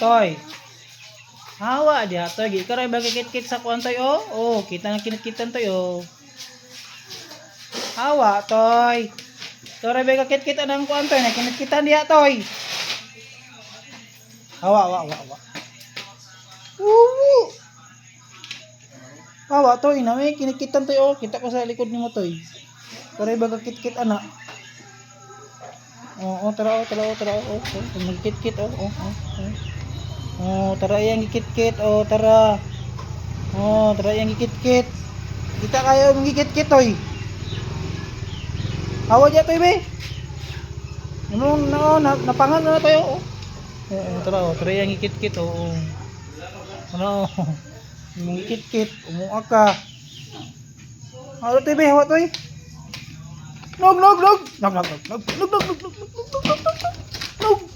Toy. Hawa dia toy. Gi karay bagay kit-kit sa kuan toy oh. Oh, kita na kinit-kitan toy oh. Hawa toy. Karay bagay kit-kit anang kuan toy na kinit-kitan dia toy. Hawa, hawa, hawa, hawa. Woo! Hawa toy na may kinikitan toy oh. Kita ko sa likod nimo toy. Karay bagay kit-kit ana. Oo, oh, tara, oh, tara, oh, tara, oh, oh, oh, magkit-kit, oh, oh, oh, oh. Oh, Oh, tara yang gikit-kit. Oh, tara. Oh, tara yang gikit-kit. Kita kayo ang gikit-kit, oy. Awa dyan, toy, be. Ano, no, na, napangan na tayo, oh. Oh, oh tara, oh. Tara yang gikit-kit, oh. oh. Ano, oh. yung gikit-kit. Umuha ka. Ano, toy, be. Hawa, toy. Nog, nog, nog. Nog, nog, nog. Nog, nog, nog, nog, nog, nog, nog.